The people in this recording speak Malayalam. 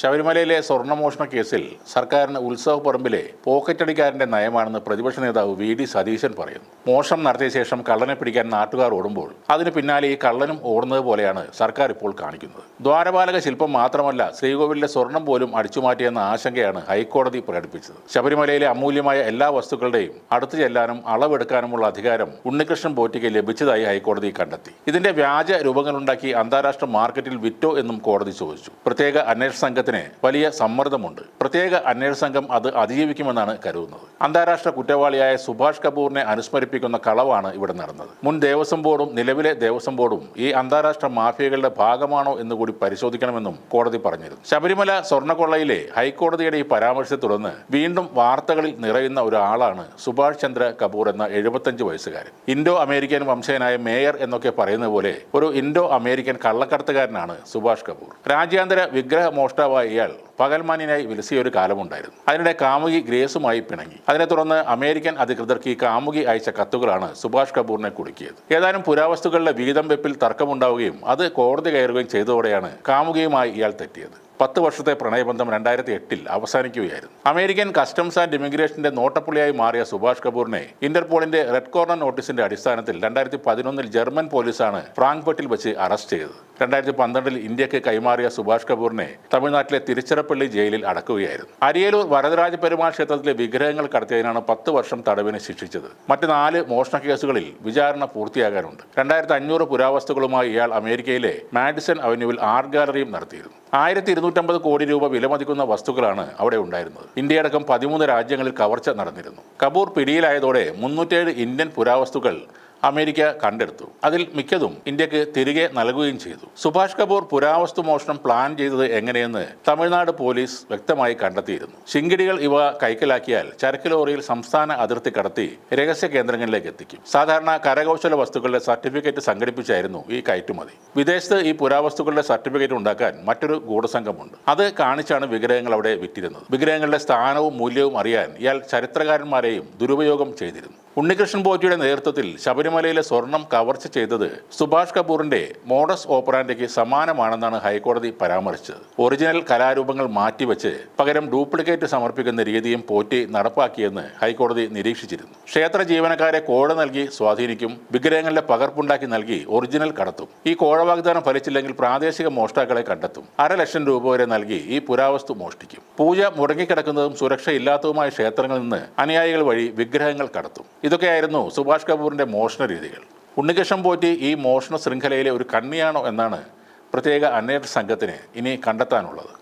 ശബരിമലയിലെ സ്വർണമോഷണ കേസിൽ സർക്കാരിന് ഉത്സവ പറമ്പിലെ പോക്കറ്റടിക്കാരന്റെ നയമാണെന്ന് പ്രതിപക്ഷ നേതാവ് വി ഡി സതീശൻ പറയുന്നു. മോഷണം നടത്തിയ ശേഷം കള്ളനെ പിടിക്കാൻ നാട്ടുകാർ ഓടുമ്പോൾ അതിന് പിന്നാലെ ഈ കള്ളനും ഓടുന്നത് പോലെയാണ് സർക്കാർ ഇപ്പോൾ കാണിക്കുന്നത്. ദ്വാരപാലക ശില്പം മാത്രമല്ല ശ്രീകോവിലിലെ സ്വർണം പോലും അടിച്ചുമാറ്റിയെന്ന ആശങ്കയാണ് ഹൈക്കോടതി പ്രകടിപ്പിച്ചത്. ശബരിമലയിലെ അമൂല്യമായ എല്ലാ വസ്തുക്കളുടെയും അടുത്തു ചെല്ലാനും അളവെടുക്കാനുമുള്ള അധികാരം ഉണ്ണികൃഷ്ണൻ പോറ്റിക്ക് ലഭിച്ചതായി ഹൈക്കോടതി കണ്ടെത്തി. ഇതിന്റെ വ്യാജ രൂപങ്ങളുണ്ടാക്കി അന്താരാഷ്ട്ര മാർക്കറ്റിൽ വിറ്റോ എന്നും കോടതി ചോദിച്ചു. പ്രത്യേക അന്വേഷണ സംഘത്തിന് വലിയ സമ്മർദ്ദമുണ്ട്. പ്രത്യേക അന്വേഷണ സംഘം അത് അതിജീവിക്കുമെന്നാണ് കരുതുന്നത്. അന്താരാഷ്ട്ര കുറ്റവാളിയായ സുഭാഷ് കപൂറിനെ അനുസ്മരിപ്പിക്കുന്ന കളവാണ് ഇവിടെ നടന്നത്. മുൻ ദേവസ്വം ബോർഡും നിലവിലെ ദേവസ്വം ബോർഡും ഈ അന്താരാഷ്ട്ര മാഫിയകളുടെ ഭാഗമാണോ എന്ന് കൂടി പരിശോധിക്കണമെന്നും കോടതി പറഞ്ഞിരുന്നു. ശബരിമല സ്വർണക്കൊള്ളയിലെ ഹൈക്കോടതിയുടെ ഈ പരാമർശത്തെ തുടർന്ന് വീണ്ടും വാർത്തകളിൽ നിറയുന്ന ഒരാളാണ് സുഭാഷ് ചന്ദ്ര കപൂർ എന്ന എഴുപത്തഞ്ച് വയസ്സുകാരൻ. ഇൻഡോ അമേരിക്കൻ വംശജനായ മേയർ എന്നൊക്കെ പറയുന്ന പോലെ ഒരു ഇൻഡോ അമേരിക്കൻ കള്ളക്കടത്തുകാരനാണ് സുഭാഷ് കപൂർ. രാജ്യാന്തര വിഗ്രഹ മോഷ്ടാവായ ഇയാൾ പകൽമാനിനായി വിലസിയ ഒരു കാലമുണ്ടായിരുന്നു. അതിനിടെ കാമുകി ഗ്രേസുമായി പിണങ്ങി. അതിനെ തുടർന്ന് അമേരിക്കൻ അധികൃതർക്ക് ഈ കാമുകി അയച്ച കത്തുകളാണ് സുഭാഷ് കപൂറിനെ കുടുക്കിയത്. ഏതാനും പുരാവസ്തുക്കളുടെ വീതം വെപ്പിൽ തർക്കമുണ്ടാവുകയും അത് കോടതി കയറുകയും ചെയ്തതോടെയാണ് കാമുകിയുമായി ഇയാൾ തെറ്റിയത്. പത്ത് വർഷത്തെ പ്രണയബന്ധം രണ്ടായിരത്തി എട്ടിൽ അവസാനിക്കുകയായിരുന്നു. അമേരിക്കൻ കസ്റ്റംസ് ആൻഡ് ഇമിഗ്രേഷന്റെ നോട്ടപ്പുള്ളിയായി മാറിയ സുഭാഷ് കപൂറിനെ ഇന്റർപോളിന്റെ റെഡ് കോർണർ നോട്ടീസിന്റെ അടിസ്ഥാനത്തിൽ രണ്ടായിരത്തി പതിനൊന്നിൽ ജർമ്മൻ പോലീസാണ് ഫ്രാങ്ക്ഫർട്ടിൽ വെച്ച് അറസ്റ്റ് ചെയ്തത്. രണ്ടായിരത്തി പന്ത്രണ്ടിൽ ഇന്ത്യയ്ക്ക് കൈമാറിയ സുഭാഷ് കപൂറിനെ തമിഴ്നാട്ടിലെ തിരുച്ചിറപ്പള്ളി ജയിലിൽ അടക്കുകയായിരുന്നു. അരിയലൂർ വരദരാജ പെരുമാൾ ക്ഷേത്രത്തിലെ വിഗ്രഹങ്ങൾ കടത്തിയതിനാണ് പത്ത് വർഷം തടവിന് ശിക്ഷിച്ചത്. മറ്റ് നാല് മോഷണ കേസുകളിൽ വിചാരണ പൂർത്തിയാകാനുണ്ട്. രണ്ടായിരത്തി അഞ്ഞൂറ് പുരാവസ്തുക്കളുമായി ഇയാൾ അമേരിക്കയിലെ മാഡിസൺ അവന്യൂവിൽ ആർട്ട് ഗാലറിയും നടത്തിയിരുന്നു. ആയിരത്തി ഇരുന്നൂറ്റമ്പത് കോടി രൂപ വിലമതിക്കുന്ന വസ്തുക്കളാണ് അവിടെ ഉണ്ടായിരുന്നത്. ഇന്ത്യയടക്കം പതിമൂന്ന് രാജ്യങ്ങളിൽ കവർച്ച നടന്നിരുന്നു. കപൂർ പിടിയിലായതോടെ മുന്നൂറ്റേഴ് ഇന്ത്യൻ പുരാവസ്തുക്കൾ അമേരിക്ക കണ്ടെടുത്തു. അതിൽ മിക്കതും ഇന്ത്യയ്ക്ക് തിരികെ നൽകുകയും ചെയ്തു. സുഭാഷ് കപൂർ പുരാവസ്തു മോഷണം പ്ലാൻ ചെയ്തത് എങ്ങനെയെന്ന് തമിഴ്നാട് പോലീസ് വ്യക്തമായി കണ്ടെത്തിയിരുന്നു. ശിങ്കിടികൾ ഇവ കൈക്കലാക്കിയാൽ ചരക്ക് ലോറിയിൽ സംസ്ഥാന അതിർത്തി കടത്തി രഹസ്യ കേന്ദ്രങ്ങളിലേക്ക് എത്തിക്കും. സാധാരണ കരകൗശല വസ്തുക്കളുടെ സർട്ടിഫിക്കറ്റ് സംഘടിപ്പിച്ചായിരുന്നു ഈ കയറ്റുമതി. വിദേശത്ത് ഈ പുരാവസ്തുക്കളുടെ സർട്ടിഫിക്കറ്റ് ഉണ്ടാക്കാൻ മറ്റൊരു ഗൂഢസംഘമുണ്ട്. അത് കാണിച്ചാണ് വിഗ്രഹങ്ങൾ അവിടെ വിറ്റിരുന്നത്. വിഗ്രഹങ്ങളുടെ സ്ഥാനവും മൂല്യവും അറിയാൻ ഇയാൾ ചരിത്രകാരന്മാരെയും ദുരുപയോഗം ചെയ്തിരുന്നു. ഉണ്ണികൃഷ്ണൻ പോറ്റിയുടെ നേതൃത്വത്തിൽ ശബരിമലയിലെ സ്വർണം കവർച്ച ചെയ്തത് സുഭാഷ് കപൂറിന്റെ മോഡസ് ഓപ്പറാൻഡയ്ക്ക് സമാനമാണെന്നാണ് ഹൈക്കോടതി പരാമർശിച്ചത്. ഒറിജിനൽ കലാരൂപങ്ങൾ മാറ്റിവെച്ച് പകരം ഡ്യൂപ്ലിക്കേറ്റ് സമർപ്പിക്കുന്ന രീതിയും പോറ്റി നടപ്പാക്കിയെന്ന് ഹൈക്കോടതി നിരീക്ഷിച്ചിരുന്നു. ക്ഷേത്ര ജീവനക്കാരെ കോഴ നൽകി സ്വാധീനിക്കും വിഗ്രഹങ്ങളുടെ പകർപ്പുണ്ടാക്കി നൽകി ഒറിജിനൽ കടത്തും. ഈ കോഴ വാഗ്ദാനം ഫലിച്ചില്ലെങ്കിൽ പ്രാദേശിക മോഷ്ടാക്കളെ കണ്ടെത്തും. അര ലക്ഷം രൂപ വരെ നൽകി ഈ പുരാവസ്തു മോഷ്ടിക്കും. പൂജ മുടങ്ങിക്കിടക്കുന്നതും സുരക്ഷയില്ലാത്തതുമായ ക്ഷേത്രങ്ങളിൽ നിന്ന് അനുയായികൾ വഴി വിഗ്രഹങ്ങൾ കടത്തും. ഇതൊക്കെയായിരുന്നു സുഭാഷ് കപൂറിന്റെ മോഷണ രീതികൾ. ഉണ്ണികൃഷ്ണൻ പോറ്റി ഈ മോഷണ ശൃംഖലയിലെ ഒരു കണ്ണിയാണോ എന്നാണ് പ്രത്യേക അന്വേഷണ സംഘത്തിന് ഇനി കണ്ടെത്താനുള്ളത്.